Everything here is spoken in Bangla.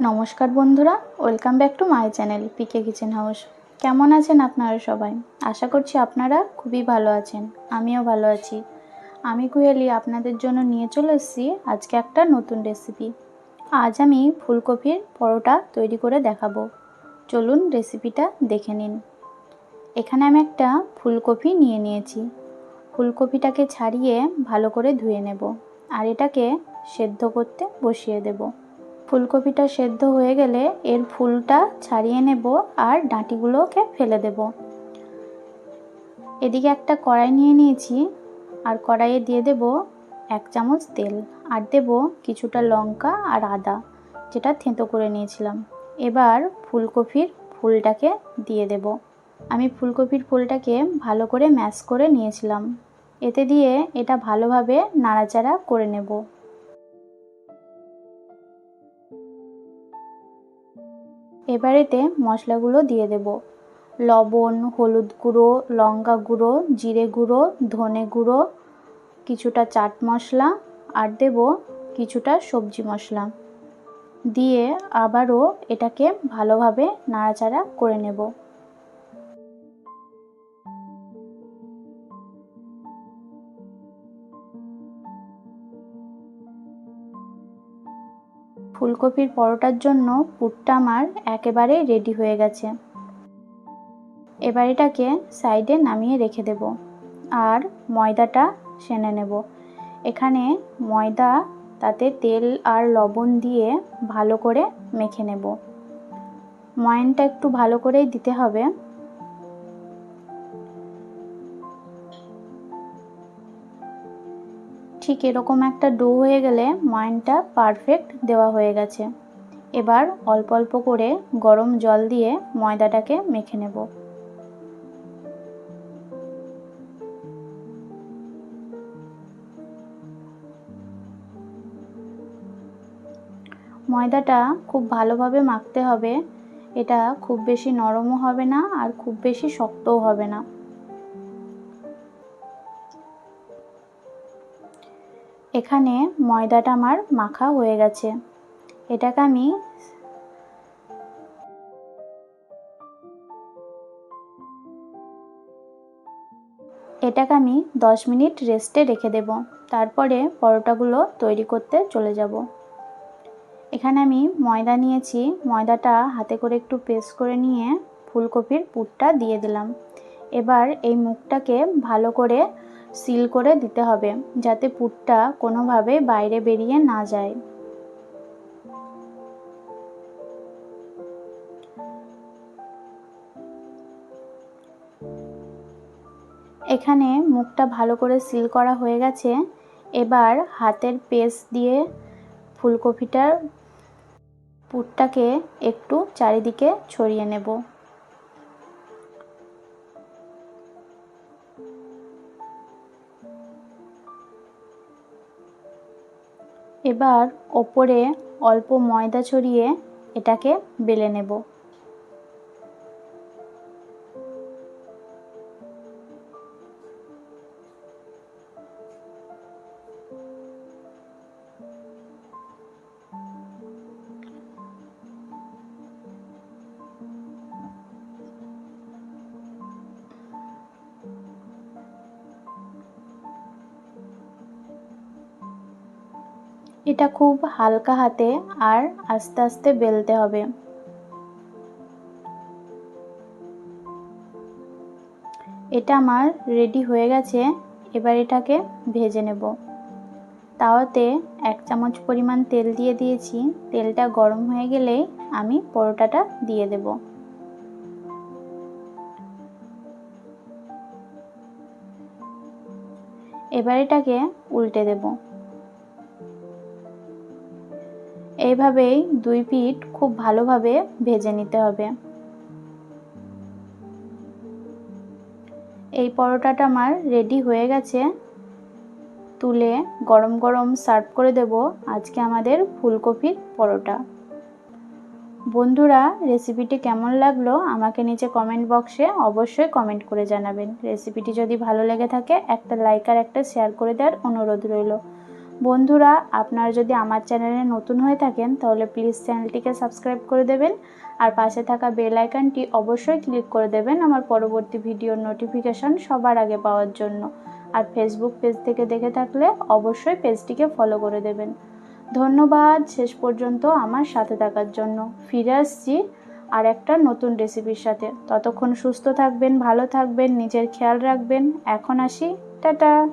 নমস্কার বন্ধুরা, welcome back to my channel PK kitchen house. কেমন আছেন আপনারা সবাই? আশা করছি আপনারা খুবই ভালো আছেন, আমিও ভালো আছি। আমি কুহেলি আপনাদের জন্য নিয়ে চলে এসেছি আজকে একটা নতুন রেসিপি আজ আমি ফুলকপির পরোটা তৈরি করে দেখাবো। চলুন রেসিপিটা দেখে নিন। এখানে আমি একটা ফুলকপি নিয়ে নিয়েছি। ফুলকপিটাকে ছাড়িয়ে ভালো করে ধুয়ে নেব। আর এটাকে সেদ্ধ করতে বসিয়ে দেবো। ফুলকপিটা সেদ্ধ হয়ে গেলে এর ফুলটা ছাড়িয়ে নেব আর ডাঁটিগুলোকে ফেলে দেব। এদিকে একটা কড়াই নিয়ে নিয়েছি। আর কড়াইয়ে দিয়ে দেব এক চামচ তেল। আর দেব কিছুটা লঙ্কা আর আদা, যেটা থেঁতো করে নিয়েছিলাম। এবার ফুলকপির ফুলটাকে দিয়ে দেব। আমি ফুলকপির ফুলটাকে ভালো করে ম্যাশ করে নিয়েছিলাম। এতে দিয়ে এটা ভালোভাবে নাড়াচাড়া করে নেব। এবারেতে মশলাগুলো দিয়ে দেব। লবণ, হলুদ গুঁড়ো, লঙ্কা গুঁড়ো, জিরে গুঁড়ো, ধনে গুঁড়ো, কিছুটা চাট মশলা আর দেব কিছুটা সবজি মশলা। দিয়ে আবারও এটাকে ভালোভাবে নাড়াচাড়া করে নেব। ফুলকপির পরোটার জন্য পুরটা আমার একেবারে রেডি হয়ে গেছে। এবার এটাকে সাইডে নামিয়ে রেখে দেব আর ময়দাটা সেনে নেব। এখানে ময়দা, তাতে তেল আর লবণ দিয়ে ভালো করে মেখে নেব। ময়নটা একটু ভালো করেই দিতে হবে। ঠিক এরকম একটা ডো হয়ে গেলে ময়নটা পারফেক্ট দেওয়া হয়ে গেছে। এবার অল্প অল্প করে গরম জল দিয়ে ময়দাটাকে মেখে নেব। ময়দাটা খুব ভালোভাবে মাখতে হবে। এটা খুব বেশি নরমও হবে না আর খুব বেশি শক্তও হবে না। এখানে ময়দাটা আমার মাখা হয়ে গেছে। এটাকে আমি এটাকে আমি দশ মিনিট রেস্টে রেখে দেব। তারপরে পরোটাগুলো তৈরি করতে চলে যাব। এখানে আমি ময়দা নিয়েছি। ময়দাটা হাতে করে একটু পেস্ট করে নিয়ে ফুলকপির পুরটা দিয়ে দিলাম। এবার এই মুখটাকে ভালো করে সিল করে দিতে হবে, যাতে পুরটা কোনোভাবে বাইরে বেরিয়ে না যায়। এখানে মুখটা ভালো করে সিল করা হয়ে গেছে। এবার হাতের পেস্ট দিয়ে ফুলকপিটার পুরটাকে একটু চারিদিকে ছড়িয়ে নেব। এবার ওপরে অল্প ময়দা ছড়িয়ে এটাকে বেলে নেব। এটা খুব হালকা হাতে আর আস্তে আস্তে বেলতে হবে। এটা আমার রেডি হয়ে গেছে, এবার এটাকে ভেজে নেব। তাওয়াতে এক চামচ পরিমাণ তেল দিয়ে দিয়েছি। তেলটা গরম হয়ে গেলেই আমি পরোটাটা দিয়ে দেব। এবার এটাকে উল্টে দেবো। এইভাবেই দুই পিঠ খুব ভালোভাবে ভেজে নিতে হবে। এই পরোটাটা আমার রেডি হয়ে গেছে। তুলে গরম গরম সার্ভ করে দেব আজকে আমাদের ফুলকপির পরোটা। বন্ধুরা রেসিপিটি কেমন লাগল আমাকে নিচে কমেন্ট বক্সে অবশ্যই কমেন্ট করে জানাবেন। রেসিপিটি যদি ভালো লেগে থাকে, একটা লাইক আর একটা শেয়ার করে দেওয়ার অনুরোধ রইল। বন্ধুরা, আপনারা যদি আমার চ্যানেলে নতুন হয়ে থাকেন, তাহলে প্লিজ চ্যানেলটিকে সাবস্ক্রাইব করে দেবেন আর পাশে থাকা বেল আইকনটি অবশ্যই ক্লিক করে দেবেন আমার পরবর্তী ভিডিওর নোটিফিকেশন সবার আগে পাওয়ার জন্য। আর ফেসবুক পেজ থেকে দেখে থাকলে অবশ্যই পেজটিকে ফলো করে দেবেন। ধন্যবাদ, শেষ পর্যন্ত আমার সাথে থাকার জন্য। ফিরে আসছি আর একটা নতুন রেসিপির সাথে। ততক্ষণ সুস্থ থাকবেন, ভালো থাকবেন, নিজের খেয়াল রাখবেন। এখন আসি, টাটা!